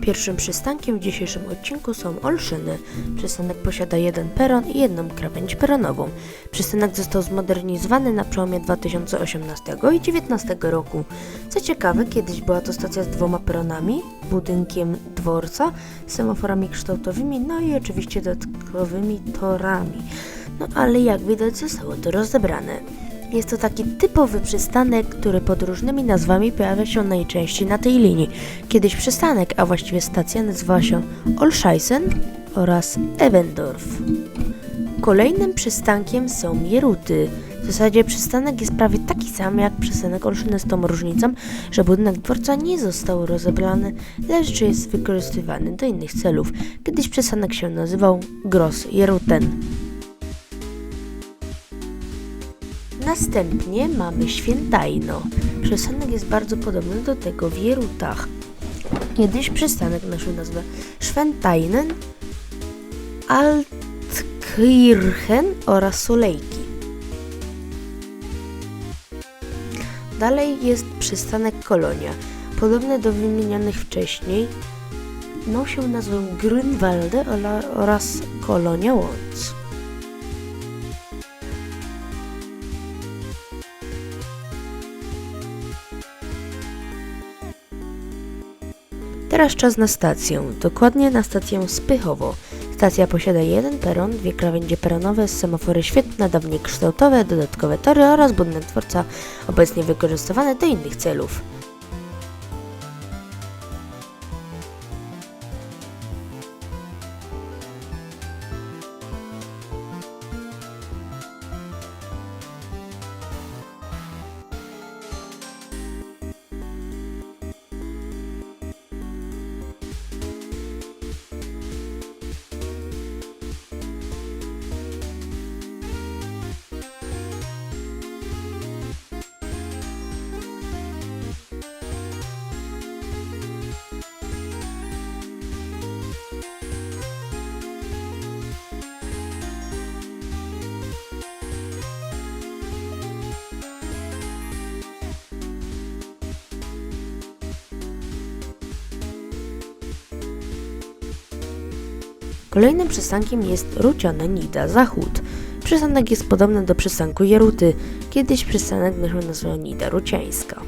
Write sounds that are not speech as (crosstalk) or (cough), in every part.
Pierwszym przystankiem w dzisiejszym odcinku są Olszyny. Przystanek posiada jeden peron i jedną krawędź peronową. Przystanek został zmodernizowany na przełomie 2018 i 2019 roku. Co ciekawe, kiedyś była to stacja z dwoma peronami, budynkiem dworca, semaforami kształtowymi, no i oczywiście dodatkowymi torami. No ale jak widać zostało to rozebrane. Jest to taki typowy przystanek, który pod różnymi nazwami pojawia się najczęściej na tej linii. Kiedyś przystanek, a właściwie stacja nazywała się Olszajsen oraz Ebendorf. Kolejnym przystankiem są Jeruty. W zasadzie przystanek jest prawie taki sam jak przystanek Olszyny z tą różnicą, że budynek dworca nie został rozebrany, lecz jest wykorzystywany do innych celów. Kiedyś przystanek się nazywał Gross Jeruten. Następnie mamy Świętajno. Przystanek jest bardzo podobny do tego w Jerutach. Kiedyś przystanek nosił nazwę Schwentainen, Altkirchen oraz Solejki. Dalej jest przystanek Kolonia. Podobny do wymienionych wcześniej, nosił nazwę Grünwalde oraz Kolonia Łąc. Teraz czas na stację, dokładnie na stację Spychowo. Stacja posiada jeden peron, dwie krawędzie peronowe, semafory świetne, dawniej kształtowe, dodatkowe tory oraz budynek dworca obecnie wykorzystywany do innych celów. Kolejnym przystankiem jest Ruciane Nida Zachód. Przystanek jest podobny do przystanku Jeruty. Kiedyś przystanek nosił nazwę Nida Ruciańska.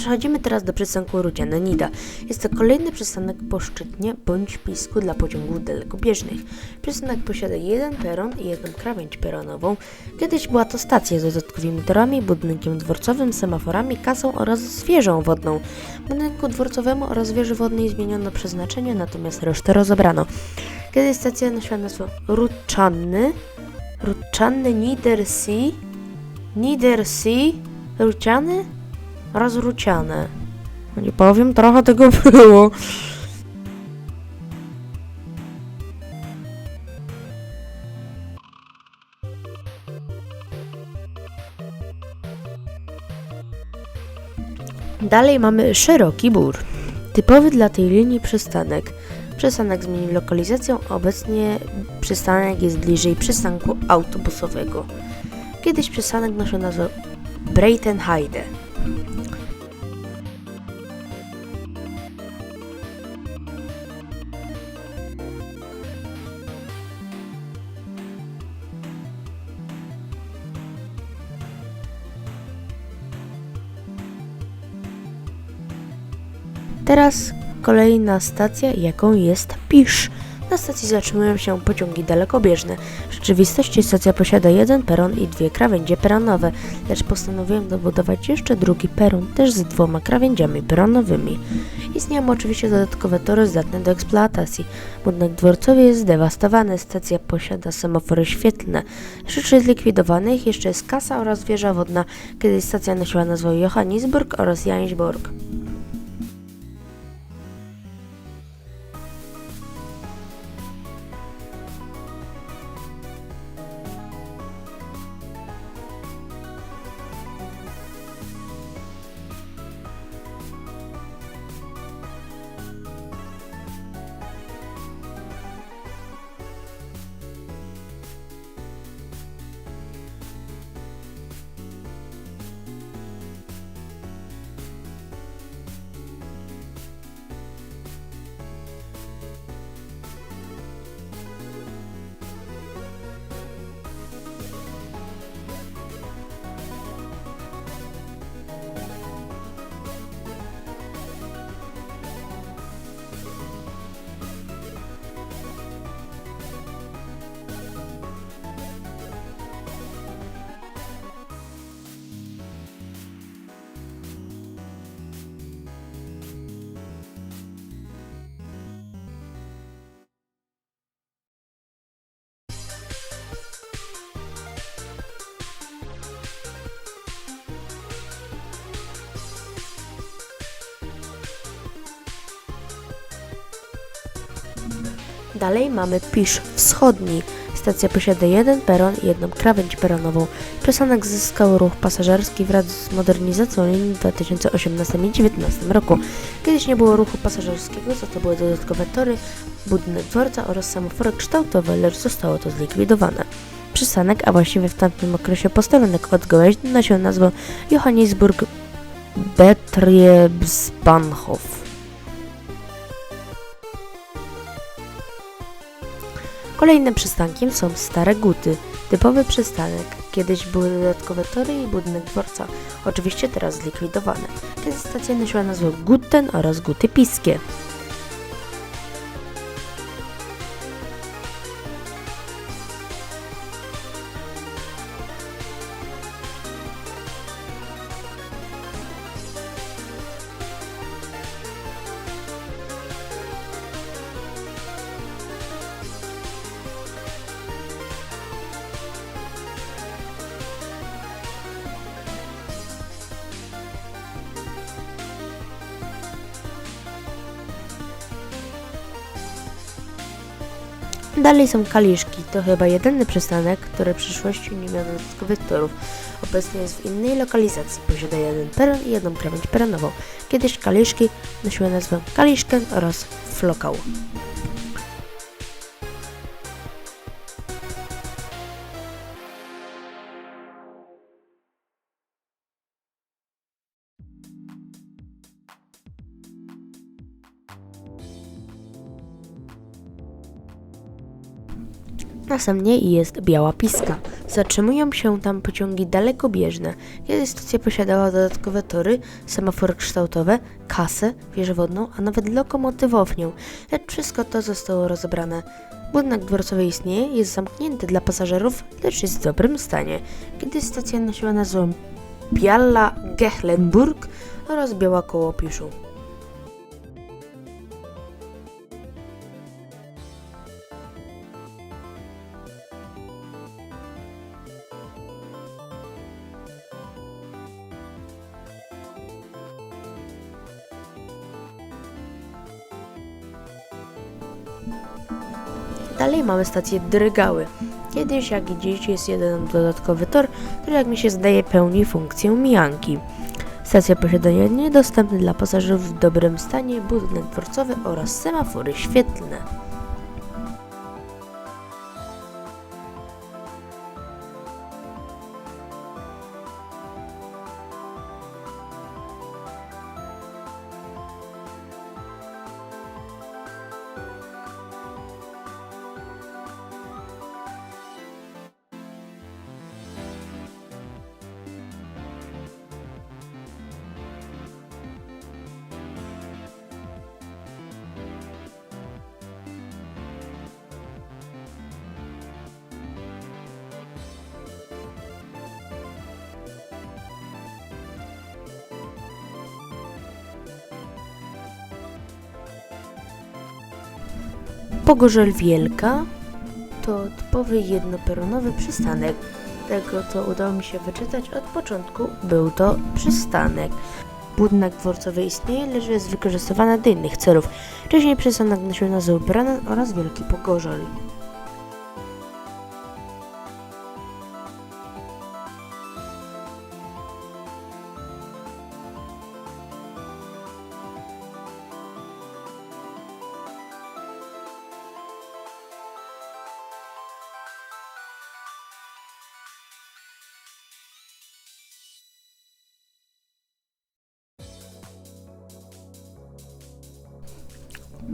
Przechodzimy teraz do przystanku Rudziane Nida. Jest to kolejny przystanek po szczytnie bądź pisku dla pociągów dalekobieżnych. Przystanek posiada jeden peron i jedną krawędź peronową. Kiedyś była to stacja z dodatkowymi torami, budynkiem dworcowym, semaforami, kasą oraz wieżą wodną. Budynku dworcowemu oraz wieży wodnej zmieniono przeznaczenie, natomiast resztę rozebrano. Kiedyś stacja nosiła nazwę Ruczanny, Ruczanny Niedersee, Niedersee, Ruciany? Rozruciane. No Nie powiem, trochę tego (laughs) było. Dalej mamy szeroki bór. Typowy dla tej linii przystanek. Przystanek zmienił lokalizację, obecnie przystanek jest bliżej przystanku autobusowego. Kiedyś przystanek nosił nazwę Breitenheide. Teraz kolejna stacja, jaką jest Pisz. Na stacji zatrzymują się pociągi dalekobieżne. W rzeczywistości stacja posiada jeden peron i dwie krawędzie peronowe, lecz postanowiłem dobudować jeszcze drugi peron, też z dwoma krawędziami peronowymi. Istnieją oczywiście dodatkowe tory zdatne do eksploatacji. Budynek dworcowy jest zdewastowany, stacja posiada semafory świetlne. Rzeczy zlikwidowanych jeszcze jest kasa oraz wieża wodna, kiedy stacja nosiła nazwę Johannisburg oraz Janisborg. Dalej mamy Pisz Wschodni. Stacja posiada jeden peron i jedną krawędź peronową. Przystanek zyskał ruch pasażerski wraz z modernizacją linii w 2018 i 2019 roku. Kiedyś nie było ruchu pasażerskiego, za to były dodatkowe tory, budynek dworca oraz semafory kształtowe, lecz zostało to zlikwidowane. Przystanek, a właściwie w tamtym okresie posterunek od Gołęźny nosił nazwę Johannesburg Betriebsbahnhof. Kolejnym przystankiem są Stare Guty, typowy przystanek. Kiedyś były dodatkowe tory i budynek dworca, oczywiście teraz zlikwidowane. Kiedy stacja nosiła nazwę Guten oraz Guty Piskie. Dalej są Kaliszki, to chyba jedyny przystanek, który w przyszłości nie miał dodatkowych torów. Obecnie jest w innej lokalizacji, posiada jeden peron i jedną krawędź peronową. Kiedyś Kaliszki nosiły nazwę Kaliszken oraz Flokał. Następnie jest Biała Piska. Zatrzymują się tam pociągi dalekobieżne. Kiedyś stacja posiadała dodatkowe tory, semafory kształtowe, kasę, wieżę wodną, a nawet lokomotywownię. Lecz wszystko to zostało rozebrane. Budynek dworcowy istnieje, jest zamknięty dla pasażerów, lecz jest w dobrym stanie. Kiedyś stacja nosiła nazwę Biała Gechlenburg oraz Biała Kołopiszu. Mamy stację Drygały. Kiedyś, jak i dziś, jest jeden dodatkowy tor, który jak mi się zdaje pełni funkcję mijanki. Stacja posiada niedostępny dla pasażerów w dobrym stanie budynek dworcowy oraz semafory świetlne. Pogorzel Wielka to typowy jednoperonowy przystanek. Tego, co udało mi się wyczytać od początku, był to przystanek. Budynek dworcowy istnieje, lecz jest wykorzystywany do innych celów. Wcześniej przystanek nosił nazwę Branen oraz Wielki Pogorzel.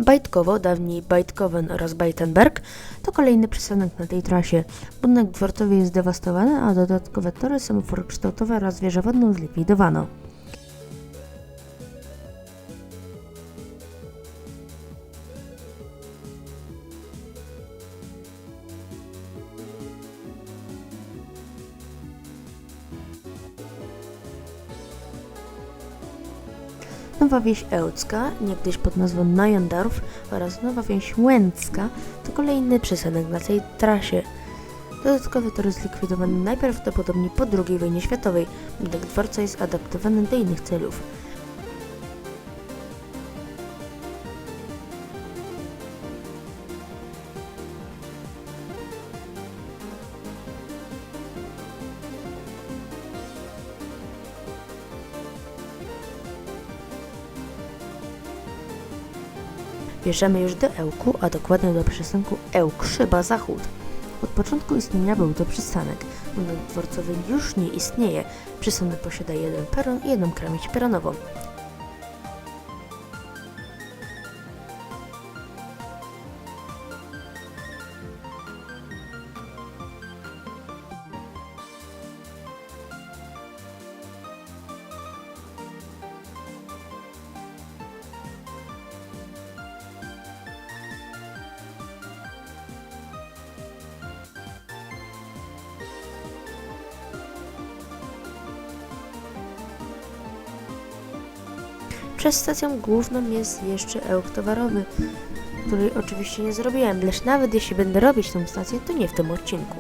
Bajtkowo, dawniej Bajtkowen oraz Bajtenberg, to kolejny przystanek na tej trasie. Budynek dworcowy jest zdewastowany, a dodatkowe tory, semafory kształtowe oraz wieżę wodną zlikwidowano. Nowa wieś Ełcka, niegdyś pod nazwą Najandarów oraz Nowa wieś Łęcka to kolejny przystanek na tej trasie. Dodatkowe tory zlikwidowano najprawdopodobniej po II wojnie światowej. Budynek dworca jest adaptowany do innych celów. Wjeżdżamy już do Ełku, a dokładnie do przystanku Ełk Szyba Zachód. Od początku istnienia był to przystanek. Budynek dworcowy już nie istnieje. Przystanek posiada jeden peron i jedną krawędź peronową. Przez stacją główną jest jeszcze Ełk Towarowy, której oczywiście nie zrobiłem, lecz nawet jeśli będę robić tą stację, to nie w tym odcinku.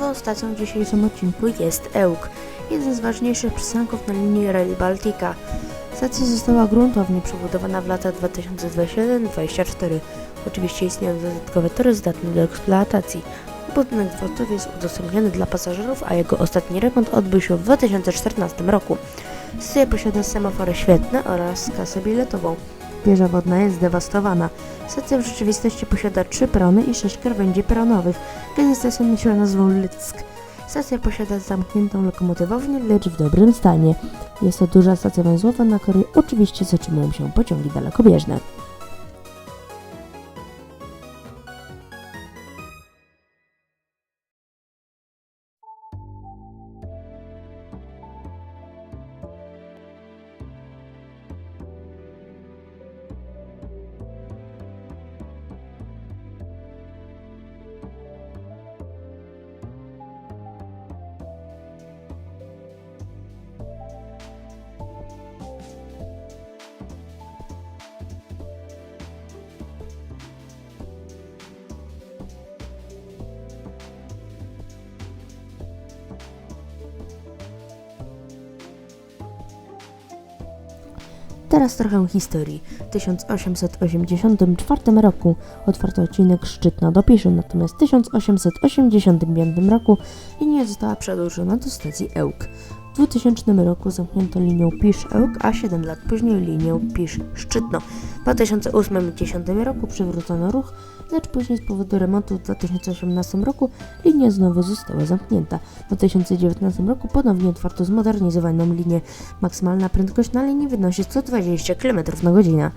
Końcową stacją w dzisiejszym odcinku jest Ełk, jeden z ważniejszych przystanków na linii Rail Baltica. Stacja została gruntownie przebudowana w latach 2021-2024. Oczywiście istnieją dodatkowe tory zdatne do eksploatacji. Budynek dworcowy jest udostępniony dla pasażerów, a jego ostatni remont odbył się w 2014 roku. Stacja posiada semafory świetne oraz kasę biletową. Wieża wodna jest zdewastowana. Stacja w rzeczywistości posiada trzy perony i sześć krawędzi peronowych. Kiedyś stacja nosiła nazwę Lyck. Stacja posiada zamkniętą lokomotywownię, lecz w dobrym stanie. Jest to duża stacja węzłowa, na której oczywiście zatrzymują się pociągi dalekobieżne. Teraz trochę historii. W 1884 roku otwarto odcinek Szczytna do Piszu, natomiast w 1885 roku linia została przedłużona do stacji Ełk. W 2000 roku zamknięto linię Pisz-Ełk, a 7 lat później linię Pisz-Szczytno. W 2008 i 2010 roku przywrócono ruch, lecz później z powodu remontu w 2018 roku linia znowu została zamknięta. W 2019 roku ponownie otwarto zmodernizowaną linię. Maksymalna prędkość na linii wynosi 120 km na godzinę.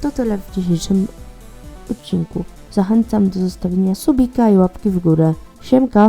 To tyle w dzisiejszym odcinku. Zachęcam do zostawienia subika i łapki w górę. Siemka!